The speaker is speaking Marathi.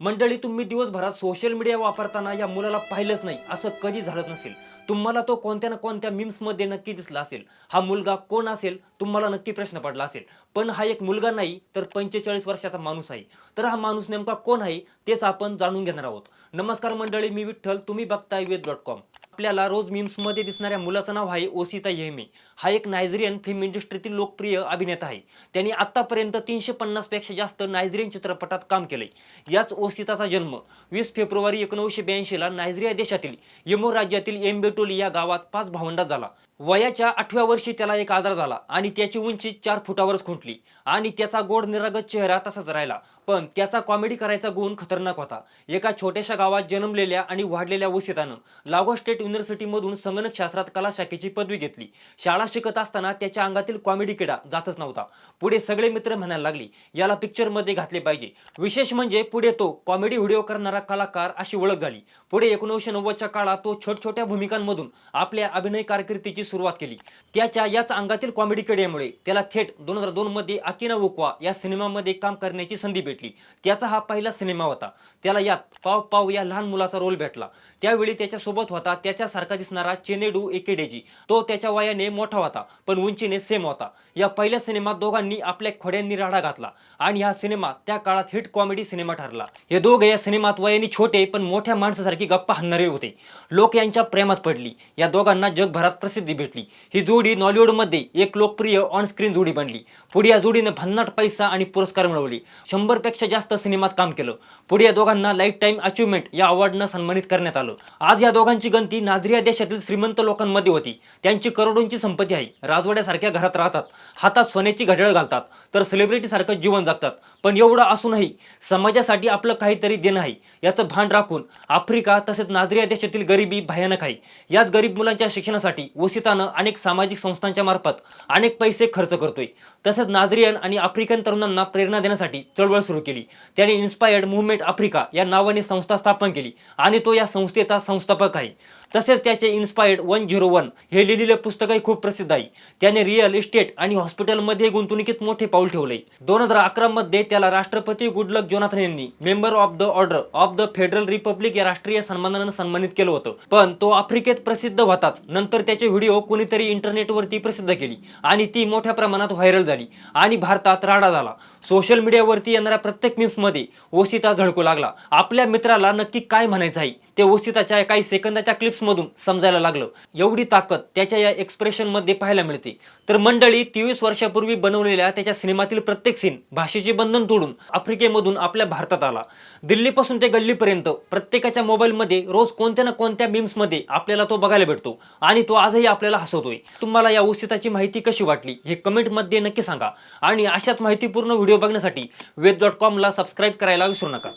मंडळी तुम्ही दिवसभरात सोशल मीडिया वापरताना या मुलाला पाहिलंच नाही असं कधी झालं नसेल. तुम्हाला तो कोणत्या ना कोणत्या मीम्समध्ये नक्की दिसला असेल. हा मुलगा कोण असेल तुम्हाला नक्की प्रश्न पडला असेल. पण हा एक मुलगा नाही तर पंचेचाळीस वर्षाचा माणूस आहे. तर हा माणूस नेमका कोण आहे तेच आपण जाणून घेणार आहोत. नमस्कार मंडळी मी विठ्ठल तुम्ही बघताय वेद डॉट कॉम आपल्याला रोज मीम्समध्ये दिसणाऱ्या मुलाचं नाव आहे ओसिता येहमे. हा एक नायजेरियन फिल्म इंडस्ट्रीतील लोकप्रिय अभिनेता आहे. त्यांनी आतापर्यंत तीनशे पन्नासपेक्षा जास्त नायजेरियन चित्रपटात काम केलंय. याच ओसिताचा जन्म वीस फेब्रुवारी एकोणीसशे ब्याऐंशीला नायजेरिया देशातील यमो राज्यातील एम्बेटोली या गावात पाच भावंडात झाला. वयाच्या आठव्या वर्षी त्याला एक आजार झाला आणि त्याची उंची चार फुटावरच खुंटली आणि त्याचा गोड निरागत चेहरा तसाच राहिला. पण त्याचा कॉमेडी करायचा गुण खतरनाक होता. एका छोट्याशा गावात जन्मलेल्या आणि वाढलेल्या वसितानं लागो स्टेट युनिव्हर्सिटीमधून संगणक शास्त्रात कला शाखेची पदवी घेतली. शाळा शिकत असताना त्याच्या अंगातील कॉमेडी किडा जातच नव्हता. पुढे सगळे मित्र म्हणायला लागले याला पिक्चरमध्ये घातले पाहिजे. विशेष म्हणजे पुढे तो कॉमेडी व्हिडिओ करणारा कलाकार अशी ओळख झाली. पुढे एकोणीसशे नव्वदच्या काळात तो छोट छोट्या भूमिकांमधून आपल्या अभिनय कारकिर्दीची सुरुवात केली. त्याच्या याच अंगातील कॉमेडी कडेमुळे त्याला थेट दोन हजार दोन मध्ये अकिना उकवा या सिनेमामध्ये काम करण्याची संधी भेटली. त्याचा हा पहिला सिनेमा होता. त्याला यात पाव पाव या लहान मुलाचा रोल भेटला. त्यावेळी त्याच्या सोबत होता त्याच्यासारखा दिसणारा चेनेडू एकेडेजी. तो त्याच्या वयाने मोठा होता पण उंचीने सेम होता. या पहिल्या सिनेमात दोघांनी आपल्या खोड्यांनी राडा घातला आणि हा सिनेमा त्या काळात हिट कॉमेडी सिनेमा ठरला. हे दोघे या सिनेमात वयाने छोटे पण मोठ्या माणसासारखी गप्पा हाणणारे होते. लोक यांच्या प्रेमात पडली. या दोघांना जगभरात प्रसिद्धी भेटली. ही जोडी नॉलिवूडमध्ये एक लोकप्रिय ऑन स्क्रीन जोडी बनली. पुढे या जोडीने भन्नाट पैसा आणि पुरस्कार मिळवले. शंभरपेक्षा जास्त सिनेमात काम केलं. पुढे या दोघांना लाईफ टाईम अचिव्हमेंट या अवॉर्डनं सन्मानित करण्यात आलं. आज या दोघांची गंती नाझरिया देशातील श्रीमंत लोकांमध्ये होती. त्यांची करोडोंची संपत्ती आहे. राजवाड्यासारख्या घरात राहतात. हातात सोन्याची घड्याळ घालतात. तर सेलिब्रिटीसारखं जीवन जगतात. पण एवढं असूनही समाजासाठी आपलं काहीतरी देणं आहे. याचं भान राखून आफ्रिका तसेच नाझरिया देशातील गरिबी भयानक आहे. याच गरीब मुलांच्या शिक्षणासाठी वसितानं अनेक सामाजिक संस्थांच्या मार्फत अनेक पैसे खर्च करतोय. तसेच नाझरियन आणि आफ्रिकन तरुणांना प्रेरणा देण्यासाठी चळवळ सुरू केली. त्याने इन्स्पायर्ड मुवमेंट आफ्रिका या नावाने संस्था स्थापन केली आणि तो या संस्थेचा संस्थापक आहे. तसेच त्याचे इन्स्पायर्ड वन झिरो वन हे लिहिलेले पुस्तकही खूप प्रसिद्ध आहे. त्याने रिअल इस्टेट आणि हॉस्पिटलमध्ये गुंतवणुकीत मोठे पाऊल ठेवले दोन हजार अकरा मध्ये त्याला राष्ट्रपती गुडलक जोनाथन यांनी member of the Order of the Federal Republic या राष्ट्रीय सन्मानानं सन्मानित केलं होतं. पण तो आफ्रिकेत प्रसिद्ध होताच. नंतर त्याचे व्हिडिओ कोणीतरी इंटरनेटवरती प्रसिद्ध केली आणि ती मोठ्या प्रमाणात व्हायरल झाली आणि भारतात राडा झाला. सोशल मीडियावरती येणाऱ्या प्रत्येक मिम्समध्ये ओसिता झळकू लागला. आपल्या मित्राला नक्की काय म्हणायचं आहे? ते ओसिताच्या काही सेकंदाच्या क्लिप्समधून समजायला लागलं. एवढी ताकद त्याच्या या एक्सप्रेशनमध्ये पाहायला मिळते. तर मंडळी तेवीस वर्षापूर्वी बनवलेल्या त्याच्या सिनेमातील प्रत्येक सीन भाषेचे बंधन तोडून आफ्रिकेमधून आपल्या भारतात आला. दिल्लीपासून ते गल्लीपर्यंत प्रत्येकाच्या मोबाईलमध्ये रोज कोणत्या ना कोणत्या मीम्समध्ये आपल्याला तो बघायला भेटतो आणि तो आजही आपल्याला हसवतोय. तुम्हाला या उसिताची माहिती कशी वाटली हे कमेंटमध्ये नक्की सांगा. आणि अशाच माहितीपूर्ण व्हिडिओ बघण्यासाठी वेद डॉट कॉमला सबस्क्राईब करायला विसरू नका.